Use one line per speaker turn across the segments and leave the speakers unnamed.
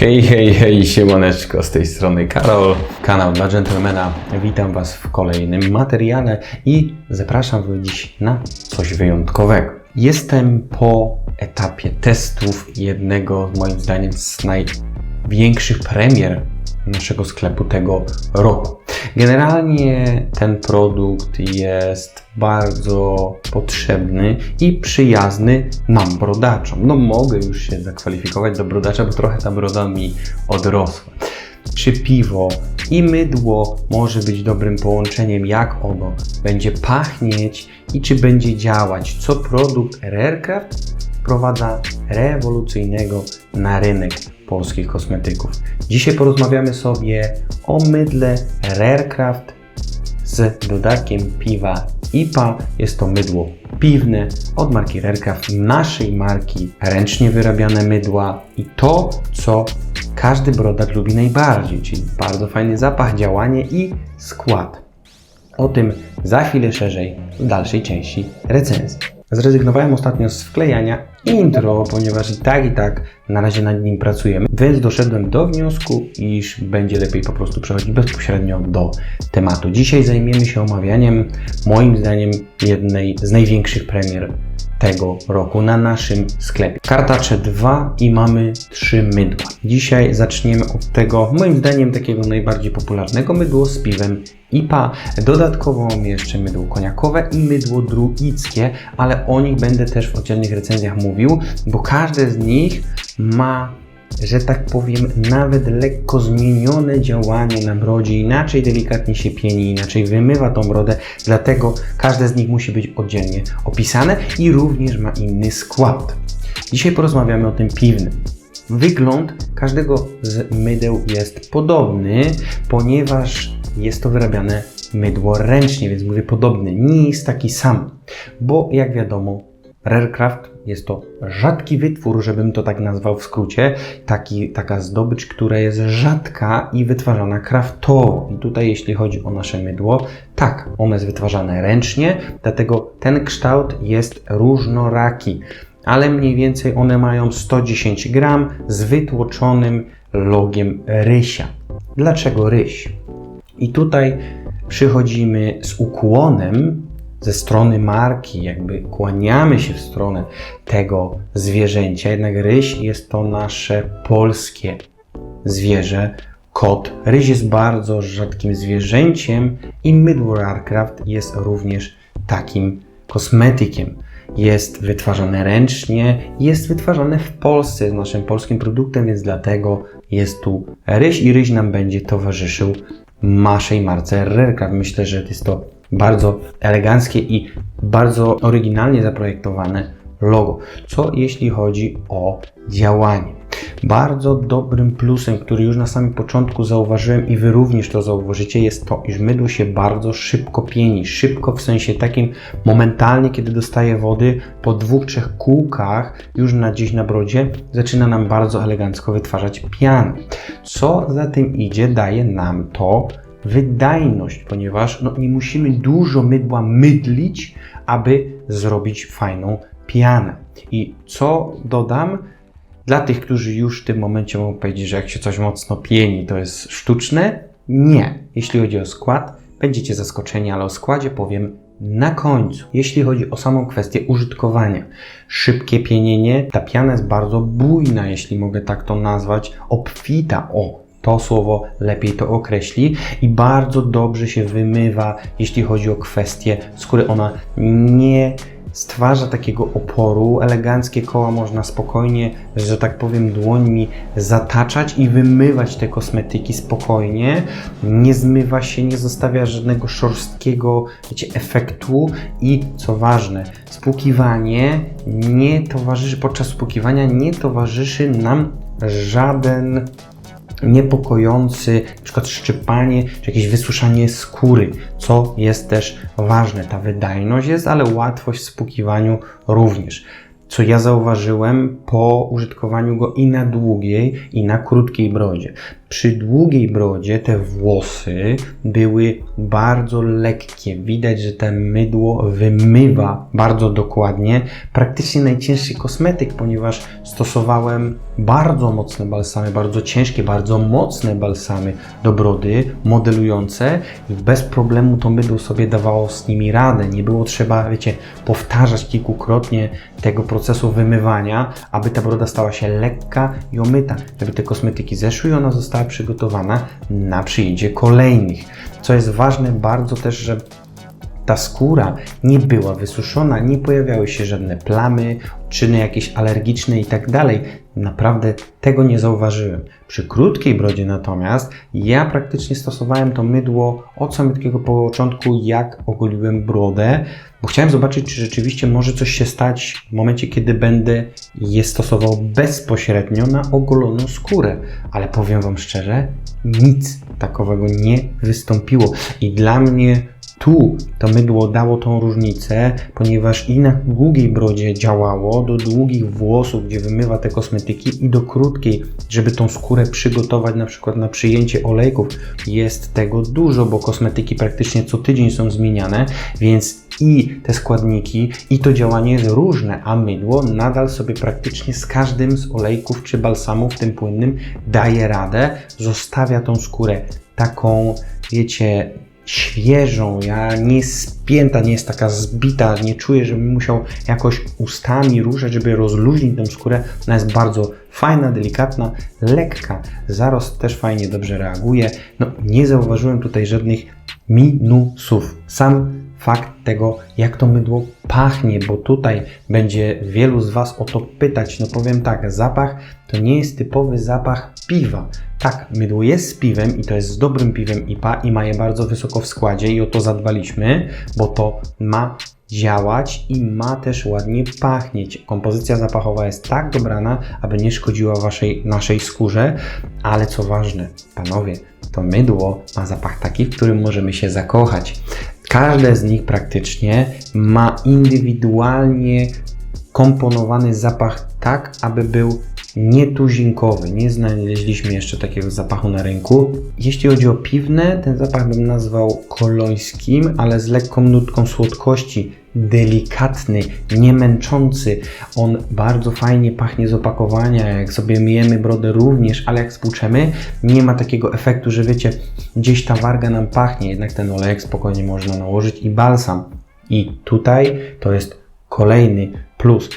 Hej, hej, hej, siemaneczko, z tej strony Karol, kanał dla Gentlemana. Witam Was w kolejnym materiale i zapraszam Was dziś na coś wyjątkowego. Jestem po etapie testów jednego, moim zdaniem, z największych premier naszego sklepu tego roku. Generalnie ten produkt jest bardzo potrzebny i przyjazny nam, brodaczom. No mogę już się zakwalifikować do brodacza, bo trochę ta broda mi odrosła. Czy piwo i mydło może być dobrym połączeniem, jak ono będzie pachnieć i czy będzie działać, co produkt Rarecraft wprowadza rewolucyjnego na rynek polskich kosmetyków. Dzisiaj porozmawiamy sobie o mydle Rarecraft z dodatkiem piwa IPA. Jest to mydło piwne od marki Rarecraft, naszej marki ręcznie wyrabiane mydła i to, co każdy brodacz lubi najbardziej, czyli bardzo fajny zapach, działanie i skład. O tym za chwilę szerzej w dalszej części recenzji. Zrezygnowałem ostatnio z wklejania intro, ponieważ i tak i tak na razie nad nim pracujemy, więc doszedłem do wniosku, iż będzie lepiej po prostu przechodzić bezpośrednio do tematu. Dzisiaj zajmiemy się omawianiem, moim zdaniem, jednej z największych premier tego roku na naszym sklepie. Kartacze 2 i mamy 3 mydła. Dzisiaj zaczniemy od tego, moim zdaniem, takiego najbardziej popularnego mydło z piwem IPA. Dodatkowo mam jeszcze mydło koniakowe i mydło druickie, ale o nich będę też w oddzielnych recenzjach mówił, bo każde z nich ma że tak powiem, nawet lekko zmienione działanie na brodzie, inaczej delikatnie się pieni, inaczej wymywa tą brodę, dlatego każde z nich musi być oddzielnie opisane i również ma inny skład. Dzisiaj porozmawiamy o tym piwnym. Wygląd każdego z mydeł jest podobny, ponieważ jest to wyrabiane mydło ręcznie, więc mówię podobny, nie jest taki sam, bo jak wiadomo, Rarecraft jest to rzadki wytwór, żebym to tak nazwał w skrócie, taki, taka zdobycz, która jest rzadka i wytwarzana kraftowo. I tutaj jeśli chodzi o nasze mydło, tak, ono jest wytwarzane ręcznie, dlatego ten kształt jest różnoraki, ale mniej więcej one mają 110 gram z wytłoczonym logiem rysia. Dlaczego ryś? I tutaj przychodzimy z ukłonem ze strony marki, jakby kłaniamy się w stronę tego zwierzęcia, jednak ryś jest to nasze polskie zwierzę, kot. Ryś jest bardzo rzadkim zwierzęciem i mydło Rarcraft jest również takim kosmetykiem. Jest wytwarzane ręcznie, jest wytwarzane w Polsce z naszym polskim produktem, więc dlatego jest tu ryś i ryś nam będzie towarzyszył naszej marce Rarcraft. Myślę, że jest to bardzo eleganckie i bardzo oryginalnie zaprojektowane logo. Co jeśli chodzi o działanie? Bardzo dobrym plusem, który już na samym początku zauważyłem i Wy również to zauważycie, jest to, iż mydło się bardzo szybko pieni. Szybko w sensie takim momentalnie, kiedy dostaje wody, po dwóch, trzech kółkach już na gdzieś na brodzie zaczyna nam bardzo elegancko wytwarzać pianę. Co za tym idzie, daje nam to wydajność, ponieważ no, nie musimy dużo mydła mydlić, aby zrobić fajną pianę. I co dodam? Dla tych, którzy już w tym momencie mogą powiedzieć, że jak się coś mocno pieni, to jest sztuczne. Nie. Jeśli chodzi o skład, będziecie zaskoczeni, ale o składzie powiem na końcu. Jeśli chodzi o samą kwestię użytkowania, szybkie pienienie, ta piana jest bardzo bujna, jeśli mogę tak to nazwać, obfita. O, to słowo lepiej to określi i bardzo dobrze się wymywa, jeśli chodzi o kwestię skóry. Ona nie stwarza takiego oporu. Eleganckie koła można spokojnie, że tak powiem, dłońmi zataczać i wymywać te kosmetyki spokojnie. Nie zmywa się, nie zostawia żadnego szorstkiego wiecie, efektu i co ważne, spłukiwanie nie towarzyszy, podczas spłukiwania nie towarzyszy nam żaden niepokojący, przykład szczypanie czy jakieś wysuszanie skóry, co jest też ważne. Ta wydajność jest, ale łatwość w spłukiwaniu również. Co ja zauważyłem po użytkowaniu go i na długiej, i na krótkiej brodzie. Przy długiej brodzie te włosy były bardzo lekkie. Widać, że to mydło wymywa bardzo dokładnie. Praktycznie najcięższy kosmetyk, ponieważ stosowałem bardzo mocne balsamy, bardzo ciężkie, bardzo mocne balsamy do brody, modelujące i bez problemu to mydło sobie dawało z nimi radę. Nie było trzeba, wiecie, powtarzać kilkukrotnie tego procesu wymywania, aby ta broda stała się lekka i omyta, żeby te kosmetyki zeszły i ona została przygotowana na przyjęcie kolejnych. Co jest ważne bardzo też, że ta skóra nie była wysuszona, nie pojawiały się żadne plamy, czyny jakieś alergiczne i tak dalej. Naprawdę tego nie zauważyłem. Przy krótkiej brodzie natomiast ja praktycznie stosowałem to mydło od samego początku, jak ogoliłem brodę, bo chciałem zobaczyć, czy rzeczywiście może coś się stać w momencie, kiedy będę je stosował bezpośrednio na ogoloną skórę. Ale powiem Wam szczerze, nic takowego nie wystąpiło. I dla mnie tu to mydło dało tą różnicę, ponieważ i na długiej brodzie działało, do długich włosów, gdzie wymywa te kosmetyki, i do krótkiej, żeby tą skórę przygotować na przykład na przyjęcie olejków. Jest tego dużo, bo kosmetyki praktycznie co tydzień są zmieniane, więc i te składniki, i to działanie jest różne, a mydło nadal sobie praktycznie z każdym z olejków czy balsamów, tym płynnym, daje radę, zostawia tą skórę taką, wiecie, świeżą, ja nie spięta, nie jest taka zbita, nie czuję, żebym musiał jakoś ustami ruszać, żeby rozluźnić tę skórę. Ona jest bardzo fajna, delikatna, lekka. Zarost też fajnie, dobrze reaguje. No, nie zauważyłem tutaj żadnych minusów. Sam fakt tego, jak to mydło pachnie, bo tutaj będzie wielu z Was o to pytać. No powiem tak, zapach to nie jest typowy zapach piwa. Tak, mydło jest z piwem i to jest z dobrym piwem IPA i ma je bardzo wysoko w składzie i o to zadbaliśmy, bo to ma działać i ma też ładnie pachnieć. Kompozycja zapachowa jest tak dobrana, aby nie szkodziła waszej, naszej skórze, ale co ważne, panowie, to mydło ma zapach taki, w którym możemy się zakochać. Każde z nich praktycznie ma indywidualnie komponowany zapach tak, aby był nietuzinkowy. Nie znaleźliśmy jeszcze takiego zapachu na rynku. Jeśli chodzi o piwne, ten zapach bym nazwał kolońskim, ale z lekką nutką słodkości. Delikatny, nie męczący. On bardzo fajnie pachnie z opakowania. Jak sobie myjemy brodę również, ale jak spłuczemy, nie ma takiego efektu, że wiecie, gdzieś ta warga nam pachnie. Jednak ten olejek spokojnie można nałożyć i balsam. I tutaj to jest kolejny plus.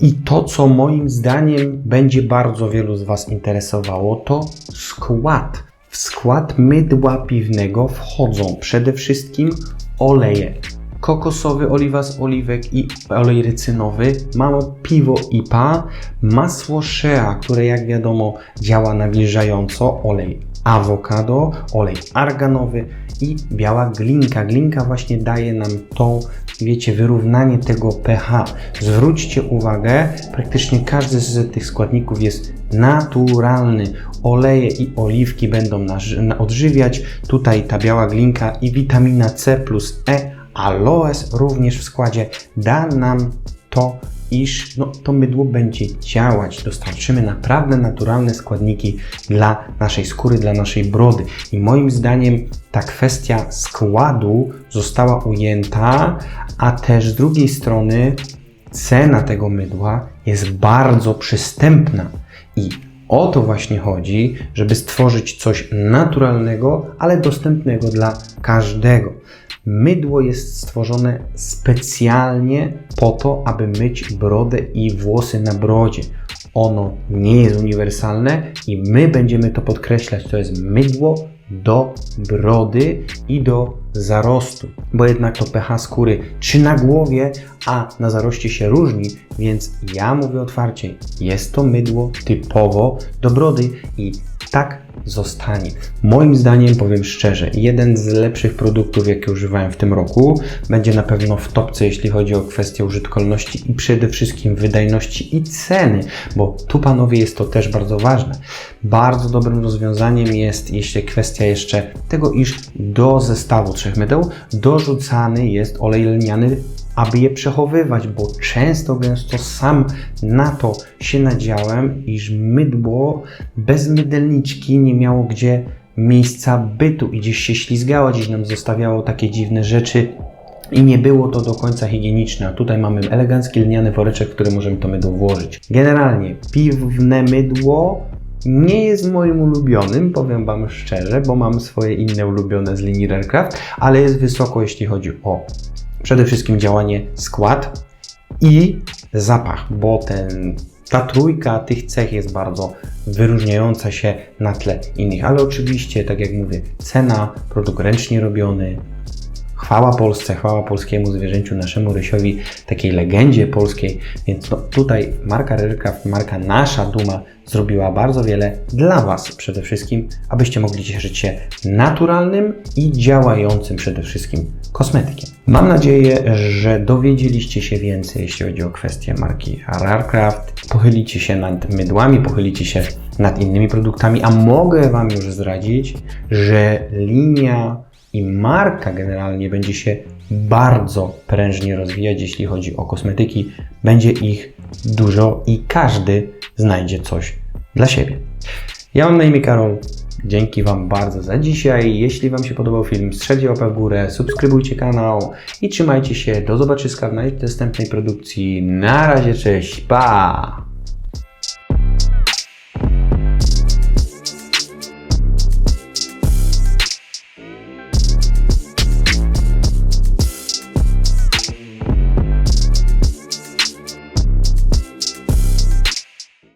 I to, co moim zdaniem będzie bardzo wielu z Was interesowało, to skład. W skład mydła piwnego wchodzą przede wszystkim oleje. Kokosowy, oliwa z oliwek i olej rycynowy. Mamy piwo IPA, masło shea, które jak wiadomo działa nawilżająco, olej awokado, olej arganowy i biała glinka. Glinka właśnie daje nam tą, wiecie, wyrównanie tego pH. Zwróćcie uwagę, praktycznie każdy z tych składników jest naturalny. Oleje i oliwki będą nas odżywiać. Tutaj ta biała glinka i witamina C plus E, aloes również w składzie da nam to iż no, to mydło będzie działać. Dostarczymy naprawdę naturalne składniki dla naszej skóry, dla naszej brody. I moim zdaniem ta kwestia składu została ujęta, a też z drugiej strony cena tego mydła jest bardzo przystępna. I o to właśnie chodzi, żeby stworzyć coś naturalnego, ale dostępnego dla każdego. Mydło jest stworzone specjalnie po to, aby myć brodę i włosy na brodzie. Ono nie jest uniwersalne i my będziemy to podkreślać. To jest mydło do brody i do zarostu, bo jednak to pH skóry czy na głowie, a na zaroście się różni, więc ja mówię otwarcie, jest to mydło typowo do brody i tak zostanie. Moim zdaniem, powiem szczerze, jeden z lepszych produktów, jakie używałem w tym roku, będzie na pewno w topce, jeśli chodzi o kwestię użytkalności i przede wszystkim wydajności i ceny, bo tu panowie jest to też bardzo ważne. Bardzo dobrym rozwiązaniem jest, jeśli kwestia jeszcze tego, iż do zestawu trzech mydeł dorzucany jest olej lniany aby je przechowywać, bo często, gęsto sam na to się nadziałem, iż mydło bez mydelniczki nie miało gdzie miejsca bytu i gdzieś się ślizgało, gdzieś nam zostawiało takie dziwne rzeczy i nie było to do końca higieniczne. A tutaj mamy elegancki lniany woreczek, w który możemy to mydło włożyć. Generalnie piwne mydło nie jest moim ulubionym, powiem Wam szczerze, bo mam swoje inne ulubione z linii Rarecraft, ale jest wysoko, jeśli chodzi o przede wszystkim działanie skład i zapach, bo ten, ta trójka tych cech jest bardzo wyróżniająca się na tle innych. Ale oczywiście, tak jak mówię, cena, produkt ręcznie robiony, Chwała Polsce, chwała polskiemu zwierzęciu, naszemu Rysiowi, takiej legendzie polskiej. Więc no, tutaj marka Rarecraft, marka nasza Duma zrobiła bardzo wiele dla Was przede wszystkim, abyście mogli cieszyć się naturalnym i działającym przede wszystkim kosmetykiem. Mam nadzieję, że dowiedzieliście się więcej, jeśli chodzi o kwestię marki Rarecraft. Pochylicie się nad mydłami, pochylicie się nad innymi produktami, a mogę Wam już zdradzić, że linia i marka generalnie będzie się bardzo prężnie rozwijać, jeśli chodzi o kosmetyki. Będzie ich dużo i każdy znajdzie coś dla siebie. Ja mam na imię Karol. Dzięki Wam bardzo za dzisiaj. Jeśli Wam się podobał film, strzelcie łapę w górę, subskrybujcie kanał i trzymajcie się. Do zobaczyska w najdostępnej produkcji. Na razie, cześć, pa!